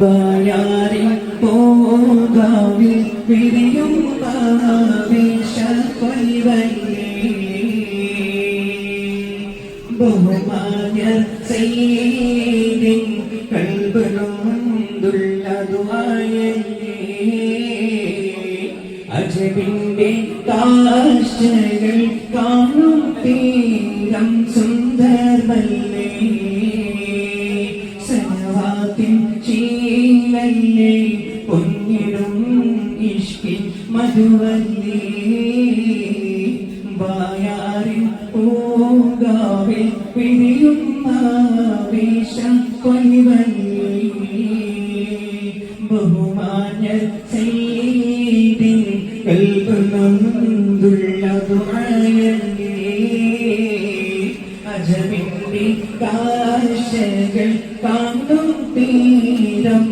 വായാറിൽ പോകാവിൽ വിരിയും ആവേശ ബഹുമാന്യ സൈദിൻ അജബിന്റെ കാഴ്ചകൾ കാണും തീരം സുന്ദരമല്ലേ. മധുവല്ലേ വായാറിൽ പൂങ്കാവിൽ പിരിയും ആവേശം കൊലിവല്ലേ ബഹുമാന്യ സൈദിൻ കൽബുനന്ദുള്ളതു അജമിന്റെ കാശകൾ കാണും തീരം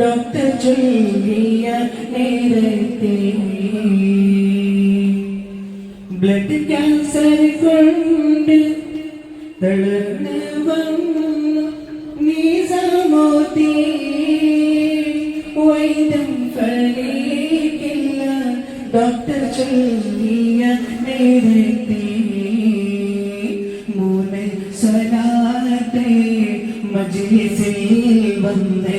ഡോക്ടർ ചൊല്ലിയ നേരത്തെ ബ്ലഡ് ക്യാൻസർ കൊണ്ട് തളർന്ന് വന്നു. നീസമോദി വൈദ്യം ഫലിക്കില്ല. ഡോക്ടർ ചൊല്ലിയ നേരത്തെ മൂന്ന് സ്വലാത്തെ മജ്ലിസിൽ വന്ന്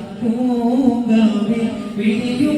പൂങ്കാവിൽ വിളിയും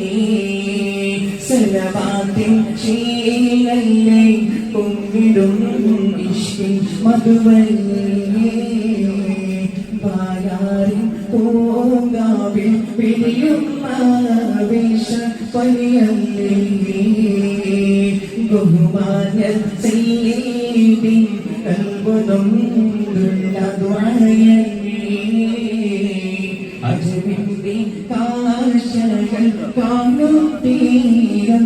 ശീലല്ലേ പൊങ്ങിടും ഇഷ്കിൽ മധുവല്ലേ വായാറിൻ പൂങ്കാവിൽ പിടിയും ആവേശ പനിയല്ലേ. ബഹുമാന്യ സൈദിൻ കൽബുനൊന്തു തീരം